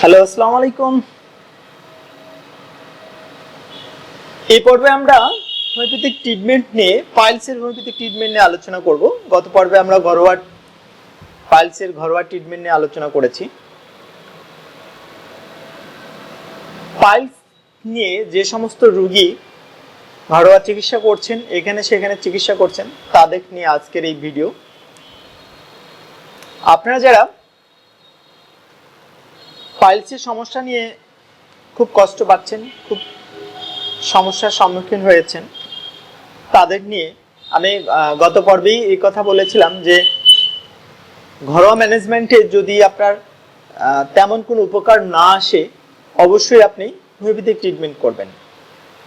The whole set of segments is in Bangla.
হ্যালো আসসালামু আলাইকুম এই পর্বে আমরা হোমিওপ্যাথিক ট্রিটমেন্ট নিয়ে পাইলসের হোমিওপ্যাথিক ট্রিটমেন্ট নিয়ে আলোচনা করব। গত পর্বে আমরা ঘরোয়া পাইলসের ঘরোয়া ট্রিটমেন্ট নিয়ে আলোচনা করেছি। পাইলস নিয়ে যে সমস্ত রুগী ঘরোয়া চিকিৎসা করছেন, এখানে সেখানে চিকিৎসা করছেন, তাদের নিয়ে আজকের এই ভিডিও আপনারা যারা পাইলসের সমস্যা নিয়ে খুব কষ্ট পাচ্ছেন, খুব সমস্যার সম্মুখীন হয়েছেন। তাদের নিয়ে আমি গত পর্বেই এই কথা বলেছিলাম যে ঘরোয়া ম্যানেজমেন্টে যদি আপনার তেমন কোনো উপকার না আসে, অবশ্যই আপনি হোমিওপ্যাথিক ট্রিটমেন্ট করবেন।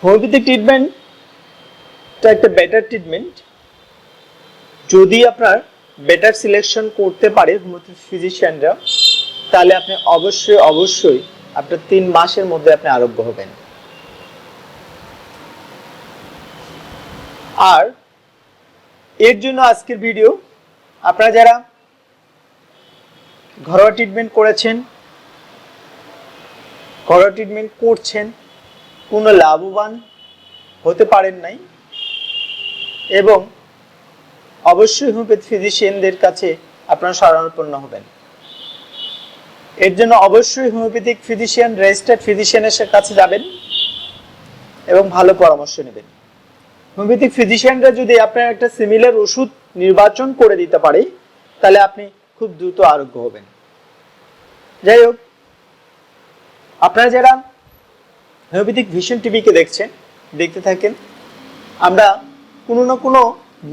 হোমিওপ্যাথিক ট্রিটমেন্টটা একটা বেটার ট্রিটমেন্ট যদি আপনার বেটার সিলেকশন করতে পারে হোমিওপ্যাথি ফিজিশিয়ানরা তাহলে আপনি অবশ্যই অবশ্যই আপনার তিন মাসের মধ্যে আপনি আরোগ্য হবেন। আর এর জন্য আজকের ভিডিও আপনারা যারা ঘরোয়া ট্রিটমেন্ট করেছেন, ঘরোয়া ট্রিটমেন্ট করছেন, কোনো লাভবান হতে পারেন নাই এবং অবশ্যই হোমিওপ্যাথি ফিজিশিয়ানদের কাছে আপনারা শরণাপন্ন হবেন। এর জন্য অবশ্যই হোমিওপ্যাথিক ফিজিশিয়ান রেজিস্টার্ড ফিজিশিয়ানের কাছে যাবেন এবং ভালো পরামর্শ নেবেন। হোমিওপ্যাথিক ফিজিশিয়ানরা যদি আপনার একটা সিমিলার ওষুধ নির্বাচন করে দিতে পারে, তাহলে আপনি খুব দ্রুত আরোগ্য হবেন। যাই হোক, আপনারা যারা হোমিওপ্যাথিক ভিশন টিভিকে দেখছেন, দেখতে থাকেন, আমরা কোনো না কোনো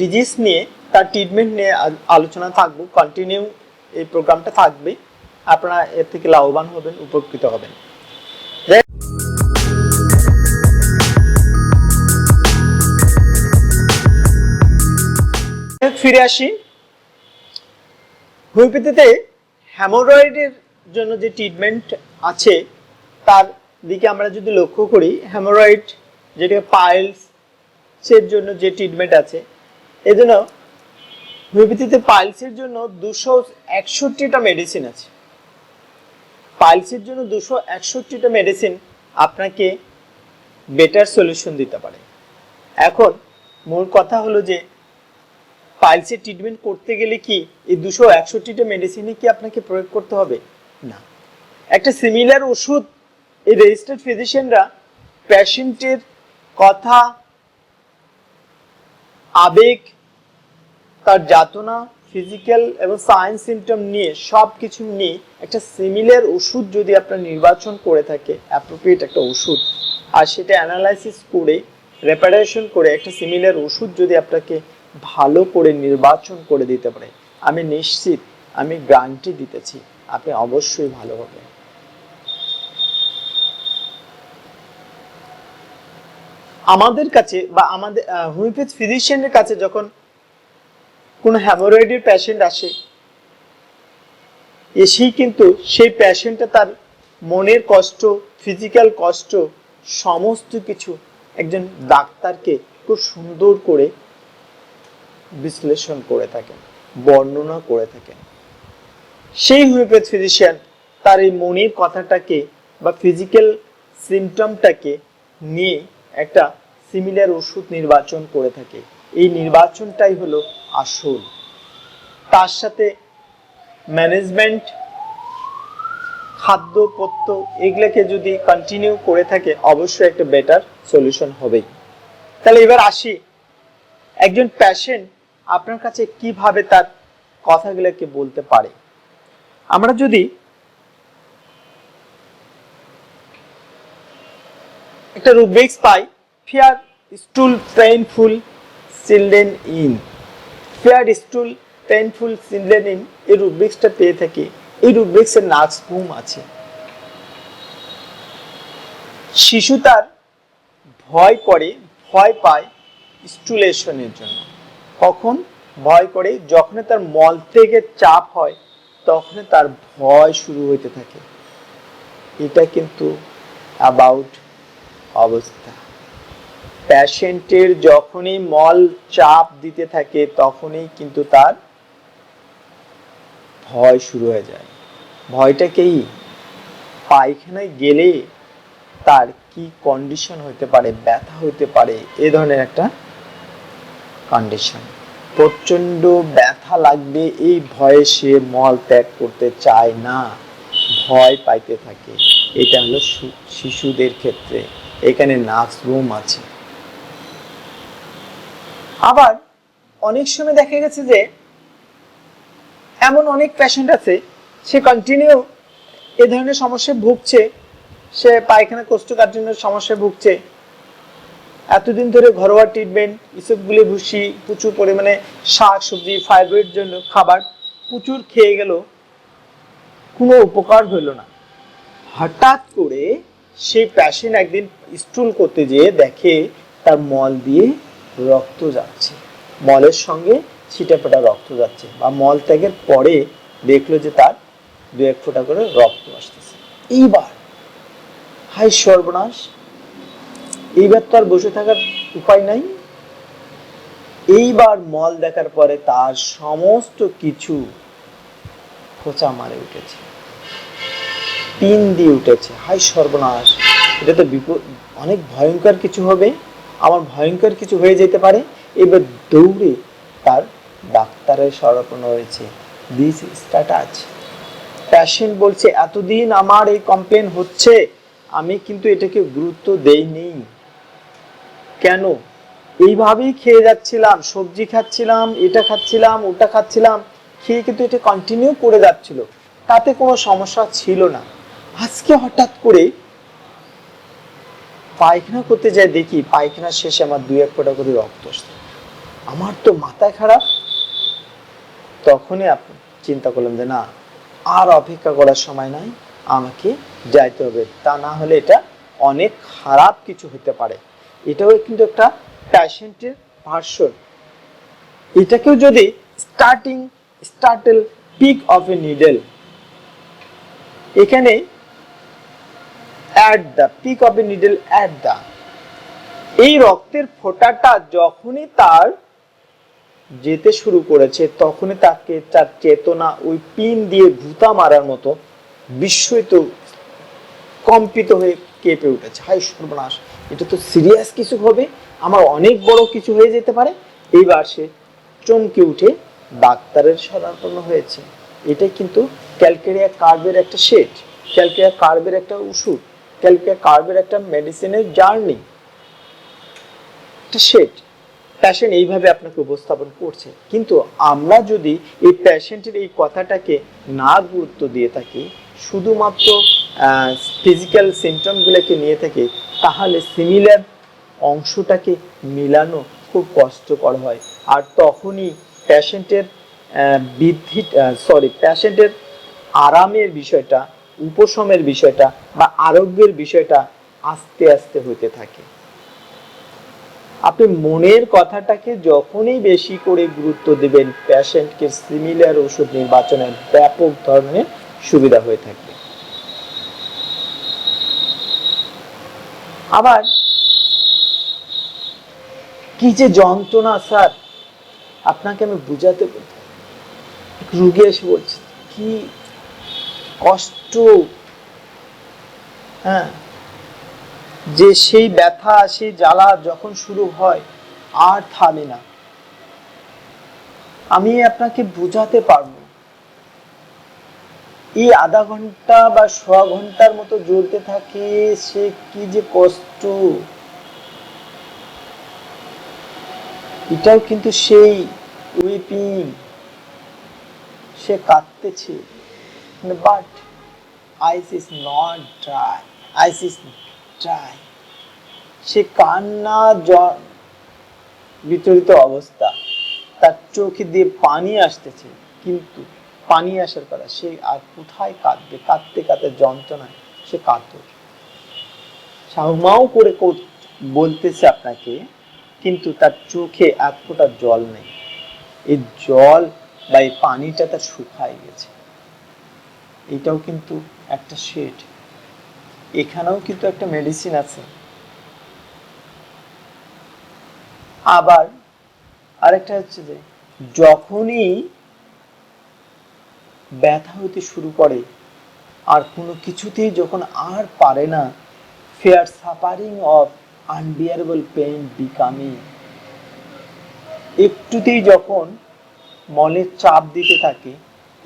ডিজিজ নিয়ে তার ট্রিটমেন্ট নিয়ে আলোচনা থাকব কন্টিনিউ এই প্রোগ্রামটা থাকবে আপনারা এর থেকে লাভবান হবেন, উপকৃত হবেন। ফিরে আসি হোমিওপ্যাথিতে হ্যামোরয়েডের জন্য যে ট্রিটমেন্ট আছে, তার দিকে আমরা যদি লক্ষ্য করি, হ্যামোরয়েড যেটা পাইলস জন্য যে ট্রিটমেন্ট আছে এই জন্য হোমিওপ্যাথিতে পাইলসের জন্য দুশো একষট্টিটা মেডিসিন আছে। পাইলসের জন্য দুশো একষট্টিটা মেডিসিন আপনাকে বেটার সলিউশন দিতে পারে। এখন মূল কথা হলো যে, পাইলসের ট্রিটমেন্ট করতে গেলে কি এই দুশো একষট্টিটা মেডিসিনে কি আপনাকে প্রয়োগ করতে হবে? না। একটা সিমিলার ওষুধ এই রেজিস্টার্ড ফিজিশিয়ানরা পেশেন্টের কথা, আবেগ, তার যাতনা ফিজিক্যাল এবং সায়েন্স সিমটম নিয়ে সব কিছু নিয়ে একটা সিমিলার ওষুধ যদি আপনার নির্বাচন করে থাকে অ্যাপ্রোপ্রিয়েট একটা ওষুধ, আর সেটা অ্যানালাইসিস করে রেপারেশন করে একটা সিমিলার ওষুধ যদি আপনাকে ভালো করে নির্বাচন করে দিতে পারে, আমি নিশ্চিত আমি গ্যারান্টি দিতেছি, আপনি অবশ্যই ভালো হবেন। আমাদের কাছে বা আমাদের হোমিওপ্যাথি ফিজিশিয়ানের কাছে যখন কোনো হ্যামোরয়েডের প্যাশেন্ট আসে, এসেই কিন্তু সেই পেশেন্টটা তার মনের কষ্ট ফিজিক্যাল কষ্ট, সমস্ত কিছু একজন ডাক্তারকে খুব সুন্দর করে বিশ্লেষণ করে থাকেন, বর্ণনা করে থাকেন। সেই হোমিওপ্যাথি ফিজিশিয়ান তার এই মনের কথাটাকে বা ফিজিক্যাল সিমটমটাকে নিয়ে একটা সিমিলার ওষুধ নির্বাচন করে থাকে। এই নির্বাচনটাই হলো আসল। তার সাথে ম্যানেজমেন্ট খাদ্য, পত্য, এগুলোকে যদি কন্টিনিউ করে থাকে, অবশ্যই একটা বেটার সলিউশন হবেই। তাহলে এবার আসি, একজন প্যাশেন্ট আপনার কাছে কীভাবে তার কথাগুলোকে বলতে পারে? আমরা যদি একটা rubrics pi fear stool painful children in fear stool painful children in এই রুব্রিক্সটা পেয়ে থাকি। এই রুব্রিক্সের নাচ ঘুম আছে। শিশু তার ভয় করে, ভয় পায় স্টুলেশনের জন্য। কখন? ভয় করে যখন তার মল থেকে চাপ হয় তখন তার ভয় শুরু হইতে থাকে। এটা কিন্তু অ্যাবাউট অবস্থা। প্যাশেন্টের যখনই মল চাপ দিতে থাকে, তখনই কিন্তু তার ভয় শুরু হয়ে যায়। ভয়টাকেই পায়খানায় গেলে তার কি কন্ডিশন হতে পারে, ব্যথা হতে পারে, এ ধরনের একটা কন্ডিশন প্রচণ্ড ব্যথা লাগবে, এই ভয়ে সে মল ত্যাগ করতে চায় না। ভয় পাইতে থাকে। এটা হলো শিশুদের ক্ষেত্রে। এখানে নার্ভস রুম আছে। আবার অনেক সময় দেখা গেছে যে এমন অনেক পেশেন্ট আছে, সে কন্টিনিউ এ ধরনের সমস্যায় ভুগছে, সে পায়খানা কোষ্ঠকাঠিন্যের সমস্যায় ভুগছে। এতদিন ধরে ঘরোয়া ট্রিটমেন্ট ইসবগুলি ভুসি প্রচুর পরিমাণে শাক সবজি ফাইব্রের জন্য খাবার প্রচুর খেয়ে গেল, কোনো উপকার হইল না। হঠাৎ করে সেই প্যাশেন্ট একদিন স্টুল করতে যেয়ে দেখে তার মল দিয়ে রক্ত যাচ্ছে। মলের সঙ্গে ছিটাফোটা রক্ত যাচ্ছে বা মল ত্যাগের পরে দেখল যে তার দু এক ফোঁটা করে রক্ত আসতেছে। এইবার হাই সর্বনাশ, এইবার তো আর বসে থাকার উপায় নাই। এইবার মল দেখার পরে তার সমস্ত কিছু খোঁচা মারে উঠেছে। পিন দিয়ে উঠেছে। হাই সর্বনাশ, এটা তো বিপদ, অনেক ভয়ঙ্কর কিছু হবে। আমার ভয়ঙ্কর কিছু হয়ে যেতে পারে। এবার দৌড়ে তার ডাক্তারের শরণাপন্ন হয়েছে দিস স্ট্যাটাচ প্যাশেন্ট বলছে, এতদিন আমার এই কমপ্লেন হচ্ছে, আমি কিন্তু এটাকে গুরুত্ব দেইনি। কেন? এইভাবেই খেয়ে যাচ্ছিলাম, সবজি খাচ্ছিলাম, এটা খাচ্ছিলাম, ওটা খাচ্ছিলাম, খেয়ে কিন্তু এটা কন্টিনিউ করে যাচ্ছিল। তাতে কোনো সমস্যা ছিল না। আজকে হঠাৎ করে পায়খানা করতে যাই দেখি পায়খানা শেষে আমার দুই এক ফোঁটা করে রক্ত আসছে। আমার তো মাথায় খারাপ। তখনই আপনি চিন্তা করলাম যে না, আর অপেক্ষা করার সময় নাই, আমাকে যাইতে হবে। তা না হলে এটা অনেক খারাপ কিছু হতে পারে। এটাও কিন্তু একটা প্যাশেন্টের ভার্সন এটাকেও যদি starting startle pick of a needle এখানে at the pick of a needle at the এই রক্তের ফোঁটাটা যখনই তার যেতে শুরু করেছে, তখনই তাকে তার চেতনা, ওই পিন দিয়ে ভূতা মারার মতো বিস্ময়িত কম্পিত হয়ে কেঁপে উঠেছে। হাই সর্বনাশ, এটা তো সিরিয়াস কিছু হবে? আমার অনেক বড় কিছু হয়ে যেতে পারে? এইবার সে চমকে উঠে ডাক্তারের শরণাপন্ন হয়েছে। এটাই কিন্তু ক্যালকেরিয়া কার্বের একটা সেট ক্যালকেরিয়া কার্বের একটা ওষুধ। ক্যালকেরিয়া কার্বের একটা মেডিসিনের জার্নি সেট প্যাশেন্ট এইভাবে আপনাকে উপস্থাপন করছে। কিন্তু আমরা যদি এই প্যাশেন্টের এই কথাটাকে না গুরুত্ব দিয়ে থাকি, শুধুমাত্র ফিজিক্যাল সিমটমগুলোকে নিয়ে থাকি, তাহলে সিমিলার অংশটাকে মিলানো খুব কষ্টকর হয়। আর তখনই প্যাশেন্টের বৃদ্ধি সরি প্যাশেন্টের আরামের বিষয়টা উপশমের বিষয়টা বা আরোগ্যের বিষয়টা আস্তে আস্তে হতে থাকে। আপনি মনের কথাটাকে যখনই বেশি করে গুরুত্ব দেবেন প্যাশেন্টকে সিমিলার ওষুধ নির্বাচনের ব্যাপক ধরনের সুবিধা হয়ে থাকবে। আবার কি যে যন্ত্রণা, স্যার, আপনাকে আমি বুঝাতে রুগী এসে বলছে, কি কষ্ট। হ্যাঁ। যে সেই ব্যথা, সেই জ্বালা যখন শুরু হয়, আর থামে না। আমি আপনাকে বোঝাতে পারব। এই আধা ঘণ্টা বা ছ ঘণ্টার মতো জ্বলতে থাকে, সে কি যে কষ্ট। এটাও কিন্তু সেই উইপিং। সে কাঁদতেছে। But eyes is not dry eyes is dry সে কান্না বিতরিত অবস্থা, তার চোখে দিয়ে পানি আসতেছে, কিন্তু পানি আসার কথা, সে আর কোথায় কাঁদবে? কাঁদতে কাঁদতে যন্ত্রণায় সে কাঁদত সাহমাও করে বলতেছে আপনাকে, কিন্তু তার চোখে এক ফোঁটা জল নেই। এই জল বা এই পানিটা তার শুকায় গেছে। এটাও কিন্তু একটা শেড এখানেও কিন্তু একটা মেডিসিন আছে। আবার আরেকটা হচ্ছে যে, যখনই ব্যথা হতে শুরু করে, আর কোনো কিছুতেই যখন আর পারে না fear suffering of unbearable pain becoming একটুতেই যখন মনের চাপ দিতে থাকে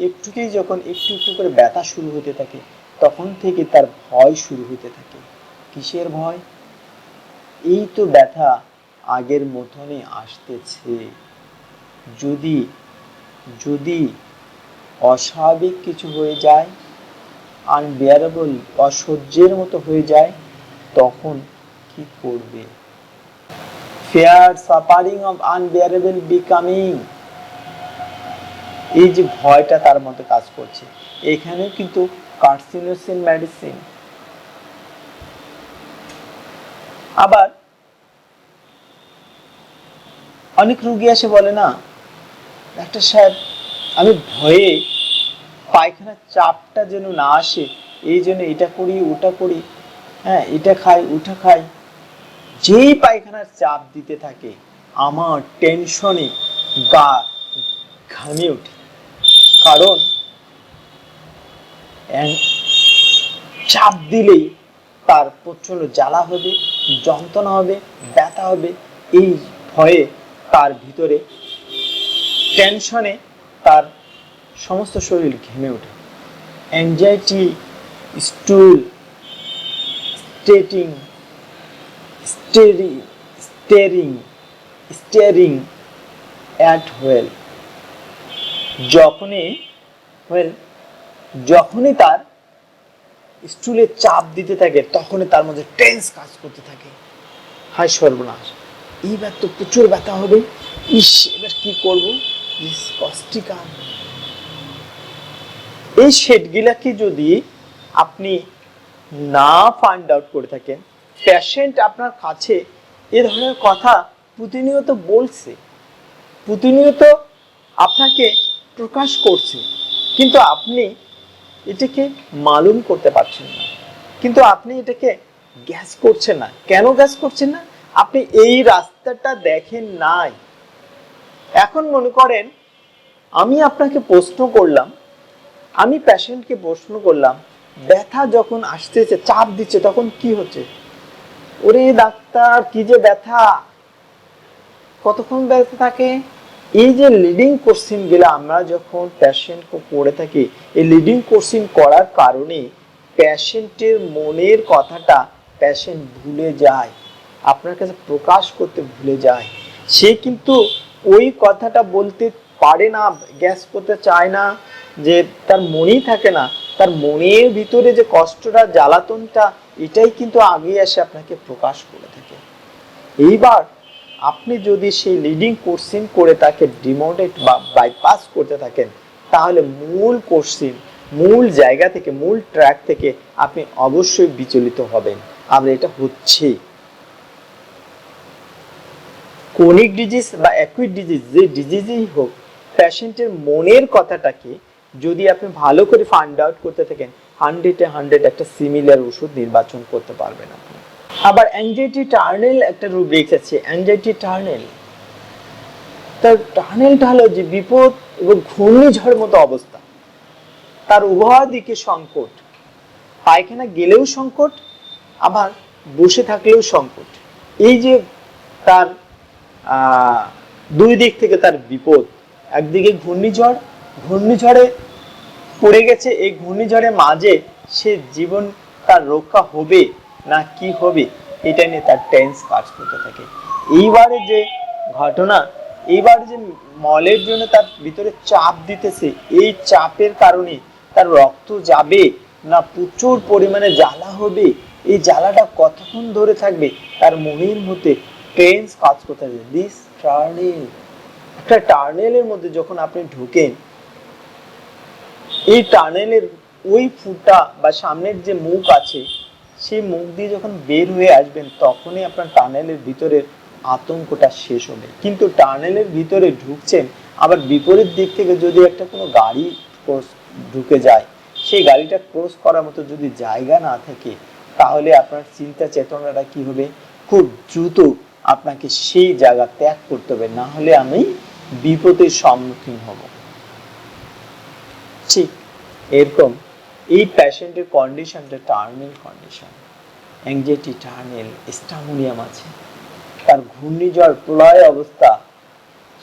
একটুতেই যখন একটু একটু করে ব্যথা শুরু হতে থাকে, তখন থেকে তার ভয় শুরু হতে থাকে। কিসের ভয়? এই তো ব্যথা আগের মতনই আসতেছে। যদি যদি অস্বাভাবিক কিছু হয়ে যায় আনবিয়ারেবল অসহ্যের মতো হয়ে যায়, তখন কি করবে? Fear suffering of unbearable becoming এই যে ভয়টা তার মধ্যে কাজ করছে। এখানেও কিন্তু কার্সিনোসিন মেডিসিন আবার অনেক রুগী আসে বলে, না, ডাক্তার সাহেব, আমি ভয়ে পায়খানার চাপটা যেন না আসে, এই জন্য এটা করি, ওটা করি হ্যাঁ এটা খাই, ওটা খাই। যেই পায়খানার চাপ দিতে থাকে, আমার টেনশনে গা ঘামিয়ে ওঠে। কারণ চাপ দিলেই তার প্রচণ্ড জ্বালা হবে, যন্ত্রণা হবে, ব্যথা হবে। এই ভয়ে তার ভিতরে টেনশনে তার সমস্ত শরীর ঘেমে ওঠে। Anxiety stool stating stare staring staring at well যখনই ওয়েল যখনই তার স্টুলে চাপ দিতে থাকে, তখনই তার মধ্যে টেন্স কাজ করতে থাকে। হায় সর্বনাশ, এইবার তো প্রচুর ব্যথা হবে। ইস, এবার কি করব? কষ্টিকার এই শেডগুলাকে যদি আপনি না ফাইন্ড আউট করে থাকেন পেশেন্ট আপনার কাছে এ ধরনের কথা প্রতিনিয়ত বলছে। প্রতিনিয়ত আপনাকে প্রকাশ করছে, কিন্তু আপনি এটাকে মালুম করতে পারছেন না। কিন্তু আপনি এটাকে গ্যাস করছেন না। কেন গ্যাস করছেন না? আপনি এই রাস্তাটা দেখেন নাই। এখন মনে করেন, আমি আপনাকে প্রশ্ন করলাম, আমি পেশেন্টকে প্রশ্ন করলাম, ব্যথা যখন আসতেছে, চাপ দিচ্ছে, তখন কি হচ্ছে? ওরে ডাক্তার, কি যে ব্যথা। কতক্ষণ ব্যথা থাকে? এই যে লিডিং কোশ্চিনগুলো আমরা যখন পেশেন্টকে করে থাকি, এই লিডিং কোশ্চিন করার কারণে প্যাশেন্টের মনের কথাটা প্যাশেন্ট ভুলে যায়, আপনার কাছে প্রকাশ করতে ভুলে যায়। সে কিন্তু ওই কথাটা বলতে পারে না গ্যাস করতে চায় না, যে তার মনেই থাকে না। তার মনের ভিতরে যে কষ্টটা, জ্বালাতনটা, এটাই কিন্তু আগে এসে আপনাকে প্রকাশ করে থাকে। এইবার আপনি যদি সেই লিডিং কোর্সিন করে তাকে ডিমোটেট বা বাইপাস করতে থাকেন, তাহলে মূল কোর্সিন মূল জায়গা থেকে, মূল ট্র্যাক থেকে আপনি অবশ্যই বিচলিত হবেন। আর এটা হচ্ছেই ক্রনিক ডিজিজ বা অ্যাকুইট ডিজিজ যে ডিজিজই হোক পেশেন্টের মনের কথাটাকে যদি আপনি ভালো করে ফান্ড আউট করতে থাকেন হান্ড্রেডে হান্ড্রেড একটা সিমিলার ওষুধ নির্বাচন করতে পারবেন আপনি। আবার অ্যাংজাইটি টার্নেল একটা রুব্রিক্স আছে অ্যাংজাইটি টার্নেল তার টার্নেলটা হলো যে বিপদ এবং ঘূর্ণিঝড় মতো অবস্থা। তার উভয় দিকে সংকট। পায়খানা গেলেও সংকট, আবার বসে থাকলেও সংকট। এই যে তার দুই দিক থেকে তার বিপদ। একদিকে ঘূর্ণিঝড়, ঘূর্ণিঝড়ে পড়ে গেছে, এই ঘূর্ণিঝড়ের মাঝে সে জীবন তার রক্ষা হবে। না কি হবে এটা নিয়ে তার টেন্স কাজ করতে থাকে। এইবারে যে ঘটনা, এইবার যে মলের জন্য তার ভিতরে চাপ দিতেছে, এই চাপের কারণে তার রক্ত যাবে না, প্রচুর পরিমাণে জ্বালা হবে, এই জ্বালাটা কতক্ষণ ধরে থাকবে, তার মনের মধ্যে টেন্স কাজ করতে থাকবে দিস টার্নেল একটা টার্নেলের মধ্যে যখন আপনি ঢুকেন, এই টানেলের ওই ফুটা বা সামনের যে মুখ আছে সেই মুখ দিয়ে যখন বের হয়ে আসবেন, তখনই আপনার টানেলের ভিতরের আতঙ্কটা শেষ হবে। কিন্তু টানেলের ভিতরে ঢুকছেন, আবার বিপরীত দিক থেকে যদি একটা কোনো গাড়ি ক্রস- ঢুকে যায়, সেই গাড়িটা ক্রস করার মতো যদি জায়গা না থাকে, তাহলে আপনার চিন্তা চেতনাটা কি হবে? খুব দ্রুত আপনাকে সেই জায়গা ত্যাগ করতে হবে, না হলে আমি বিপদের সম্মুখীন হব। ঠিক এরকম এই প্যাশেন্টের কন্ডিশনটা terminal condition anxiety tunnel stramonium আছে। তার ঘূর্ণিঝড়, প্রলয় অবস্থা,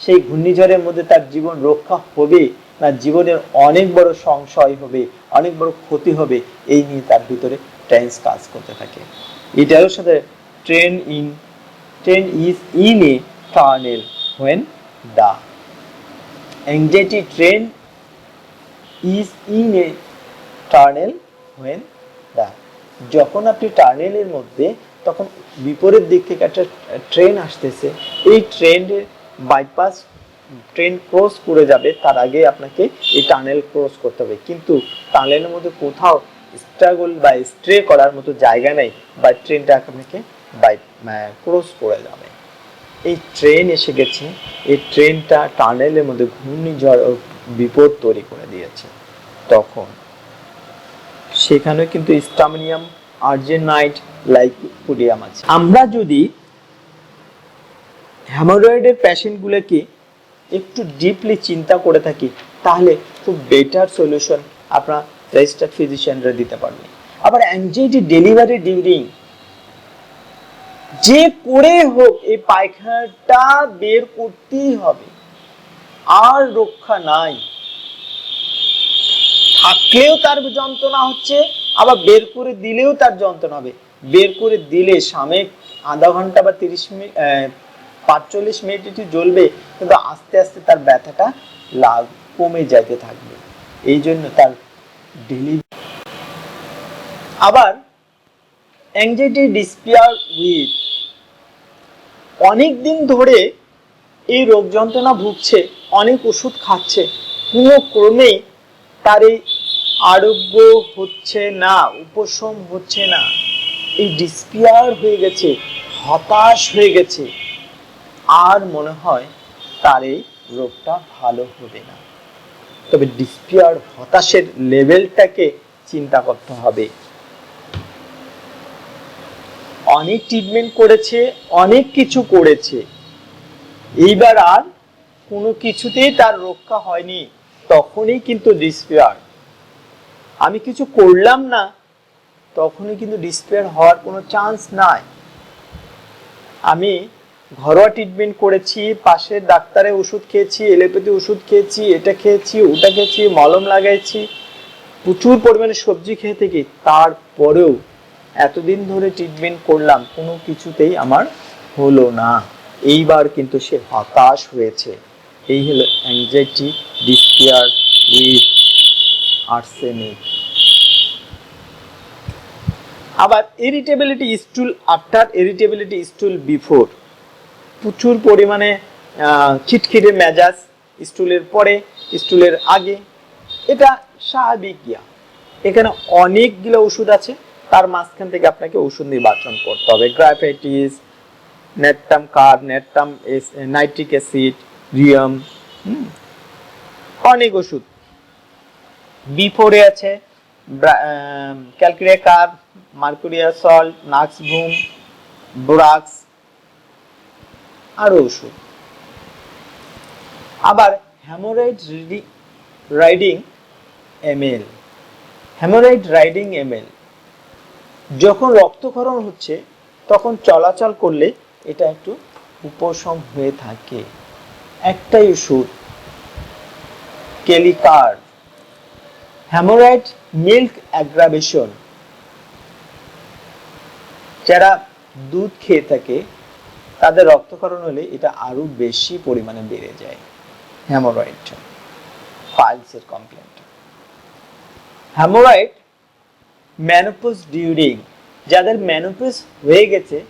সেই ঘূর্ণিঝড়ের মধ্যে তার জীবন রক্ষা হবে না, জীবনের অনেক বড় সংশয় হবে, অনেক বড় ক্ষতি হবে, এই নিয়ে তার ভিতরে ট্রেন্স কাজ করতে থাকে। এটারও সাথে train in train is in a tunnel when the anxiety train is in a tunnel when the, যখন আপনি টার্নেলের মধ্যে, তখন বিপরীত দিক থেকে একটা ট্রেন আসতেছে। এই ট্রেনের বাইপাস ট্রেন ক্রস করে যাবে, তার আগে আপনাকে এই টানেল ক্রস করতে হবে। কিন্তু টানেলের মধ্যে কোথাও স্ট্রাগল বা স্ট্রে করার মতো জায়গা নেই, বা ট্রেনটা আপনাকে বাই ক্রস করে যাবে। এই ট্রেন এসে গেছে, এই ট্রেনটা টানেলের মধ্যে ঘূর্ণিঝড় ও বিপদ তৈরি করে দিয়েছে। তখন সেখানে কিন্তু স্টামিনিয়াম, আর্জেনাইট লাইকোডিয়াম আছে। আমরা যদি হ্যামোরয়েডের প্যাশেন্টগুলোকে একটু ডিপলি চিন্তা করে থাকি, তাহলে খুব বেটার সলিউশন আপনার রেজিস্টার্ড ফিজিশিয়ানরা দিতে পারবে। আবার অ্যাংজাইটি ডেলিভারি ডিউরিং, যে করে হোক এই পায়খানাটা বের করতেই হবে। আর রক্ষা নাই। থাকলেও তার যন্ত্রণা হচ্ছে, আবার বের করে দিলেও তার যন্ত্রণা হবে। বের করে দিলে সাময়িক আধা ঘণ্টা বা তিরিশ মিনিট পাঁচচল্লিশ মিনিট একটু জ্বলবে, কিন্তু আস্তে আস্তে তার ব্যথাটা লাভ কমে যেতে থাকবে। এই জন্য তার ডেলি আবার অ্যাংজাইটি ডিসপিয়ার উইথ অনেক দিন ধরে এই রোগ যন্ত্রণা ভুগছে, অনেক ওষুধ খাচ্ছে, কোনো ক্রমেই তার এই আরোগ্য হচ্ছে না, উপশম হচ্ছে না। এই ডিসপিয়ার হয়ে গেছে, হতাশ হয়ে গেছে। আর মনে হয় তার এই রোগটা ভালো হবে না। তবে ডিসপিয়ার হতাশের লেভেলটাকে চিন্তা করতে হবে। অনেক ট্রিটমেন্ট করেছে, অনেক কিছু করেছে। এইবার আর কোনো কিছুতেই তার রক্ষা হয়নি। তখনই কিন্তু ডিসপেয়ার আমি কিছু করলাম না, তখনই কিন্তু ডিসপেয়ার হওয়ার কোনো চান্স নাই। আমি ঘরোয়া ট্রিটমেন্ট করেছি পাশের ডাক্তারের ওষুধ খেয়েছি, এলোপ্যাথি ওষুধ খেয়েছি, এটা খেয়েছি, ওটা খেয়েছি, মলম লাগাইছি, প্রচুর পরিমাণে সবজি খেয়ে থেকে। তারপরেও এতদিন ধরে ট্রিটমেন্ট করলাম, কোনো কিছুতেই আমার হলো না। এইবার কিন্তু সে হতাশ হয়েছে। এই হলো অ্যাংজাইটি ডিসপিয়ার উইথ আর্সেনিক আবার irritability stool after irritability stool before প্রচুর পরিমাণে খিটখিটে মেজাজ স্টুলের পরে স্টুলের আগে। এটা স্বাভাবিক গিয়া এখানে অনেকগুলো ওষুধ আছে। তার মাঝখান থেকে আপনাকে ওষুধ নির্বাচন করতে হবে। গ্রাফাইটিস নেটটাম কার নেটটাম নাইট্রিক অ্যাসিড রিয়াম। অনেক ওষুধ। বিফোরে আছে ক্যালকুরিয়া কার মার্কুরিয়া সল্ট নাক্স ভুম বোরাক্স আরও ওষুধ। আবার haemorrhoid riding ML haemorrhoid riding ML যখন রক্তক্ষরণ হচ্ছে তখন চলাচল করলে এটা একটু উপশম হয়ে থাকে। একটাই ওষুধ, কেলিকার। হ্যামোরাইড মিল্ক অ্যাগ্রাভেশন। যারা দুধ খেয়ে থাকে, তাদের রক্তক্ষরণ হলে এটা আরও বেশি পরিমাণে বেড়ে যায়। হ্যামোরয়েড পাইলসের কমপ্লেন্ট। Hemorrhoid menopause during. যাদের ম্যানোপোজ হয়ে গেছে,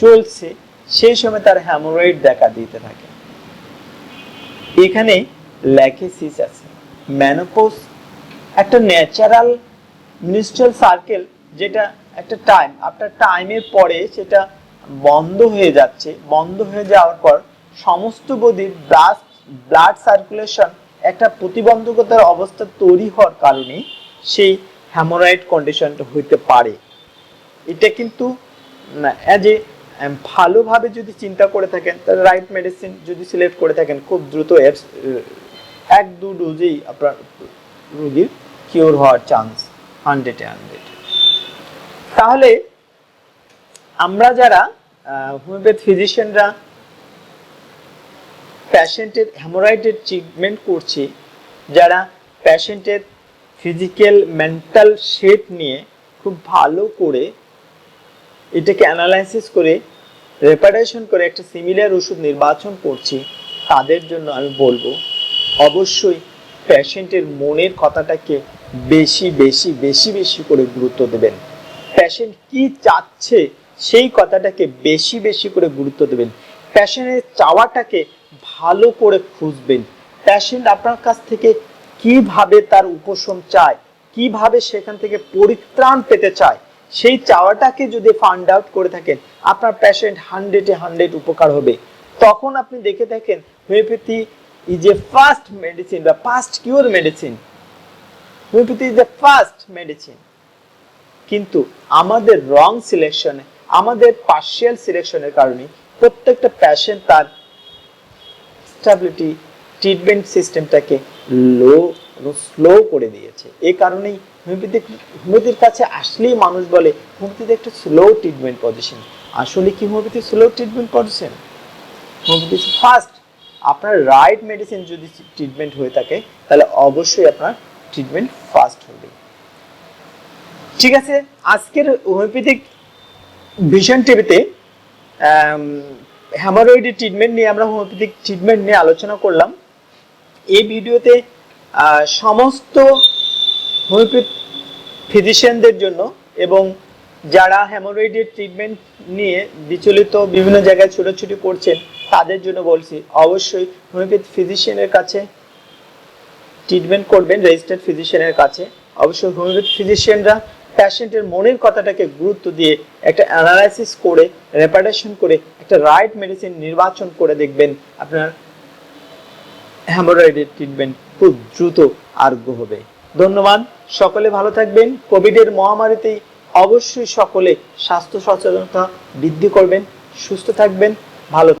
চলছে, সেই সময় তার হ্যামোরয়েড দেখা দিতে থাকে। এখানে ল্যাকেসিস আছে ম্যানোপোজ একটা ন্যাচারাল মিনিস্ট্রাল সার্কেল যেটা একটা টাইম আপনার টাইমের পরে সেটা বন্ধ হয়ে যাচ্ছে, বন্ধ হয়ে যাওয়ার পর সমস্ত বডির ব্লাড ব্লাড সার্কুলেশন একটা প্রতিবন্ধকতার অবস্থা তৈরি হওয়ার কারণে সেই হ্যামোরয়েড কন্ডিশনটা হইতে পারে। এটা কিন্তু অ্যাজ এ ভালোভাবে যদি চিন্তা করে থাকেন, তাহলে রাইট মেডিসিন যদি সিলেক্ট করে থাকেন, খুব দ্রুত এর- এক দু ডোজেই আপনার রুগীর কিওর হওয়ার চান্স হান্ড্রেডে হান্ড্রেড তাহলে আমরা যারা হোমিওপ্যাথ ফিজিশিয়ানরা প্যাশেন্টের হ্যামোরাইডের ট্রিটমেন্ট করছি, যারা প্যাশেন্টের ফিজিক্যাল মেন্টাল শেপ নিয়ে খুব ভালো করে এটাকে অ্যানালাইসিস করে রেপারেশন করে একটা সিমিলার ওষুধ নির্বাচন করছি, তাদের জন্য আমি বলব, অবশ্যই প্যাশেন্টের মনের কথাটাকে বেশি বেশি বেশি বেশি করে গুরুত্ব দেবেন। প্যাশেন্ট কি চাচ্ছে সেই কথাটাকে বেশি বেশি করে গুরুত্ব দেবেন। প্যাশেন্টের চাওয়াটাকে ভালো করে খুঁজবেন। প্যাশেন্ট আপনার কাছ থেকে কীভাবে তার উপশম চায়, কীভাবে সেখান থেকে পরিত্রাণ পেতে চায় সেই চাওয়াটাকে যদি ফান্ড আউট করে থাকেন, আপনার প্যাশেন্ট হান্ড্রেডে হান্ড্রেড উপকার হবে। তখন আপনি দেখে থাকেন homeopathy is a first medicine বা first cure medicine homeopathy is a first medicine কিন্তু আমাদের রং সিলেকশনে আমাদের পার্শিয়াল সিলেকশনের কারণে প্রত্যেকটা প্যাশেন্ট তার স্টেবিলিটি ট্রিটমেন্ট সিস্টেমটাকে লো স্লো করে দিয়েছে। এই কারণেই হোমিওপ্যাথিক হোমিওপ্যাথির কাছে আসলেই মানুষ বলে হোমিওপ্যাথি একটা স্লো ট্রিটমেন্ট পজিশন আসলে কি homeopathy slow treatment position homeopathy first আপনার রাইট মেডিসিন যদি ট্রিটমেন্ট হয়ে থাকে, তাহলে অবশ্যই আপনার ট্রিটমেন্ট ফাস্ট হবে। ঠিক আছে? আজকের হোমিওপ্যাথিক ভিশন টিভিতে হ্যামারয়েডের ট্রিটমেন্ট নিয়ে আমরা হোমিওপ্যাথিক ট্রিটমেন্ট নিয়ে আলোচনা করলাম। এই ভিডিওতে সমস্ত হোমিওপ্যাথ ফিজিশিয়ানদের জন্য এবং যারা হ্যামোরয়েডের ট্রিটমেন্ট নিয়ে বিচলিত বিভিন্ন জায়গায় ছোটাছুটি করছেন, তাদের জন্য বলছি, অবশ্যই হোমিওপ্যাথ ফিজিশিয়ানের কাছে ট্রিটমেন্ট করবেন রেজিস্টার্ড ফিজিশিয়ানের কাছে। অবশ্যই হোমিওপ্যাথ ফিজিশিয়ানরা প্যাশেন্টের মনের কথাটাকে গুরুত্ব দিয়ে একটা অ্যানালাইসিস করে রেপারেশন করে, একটা রাইট মেডিসিন নির্বাচন করে দেখবেন আপনার হ্যামোরয়েডের ট্রিটমেন্ট খুব দ্রুত আরোগ্য হবে। ধন্যবাদ। সকলে ভালো থাকবেন। কোভিডের মহামারীতে অবশ্যই সকলে স্বাস্থ্য সচেতনতা বৃদ্ধি করবেন, সুস্থ থাকবেন, ভালো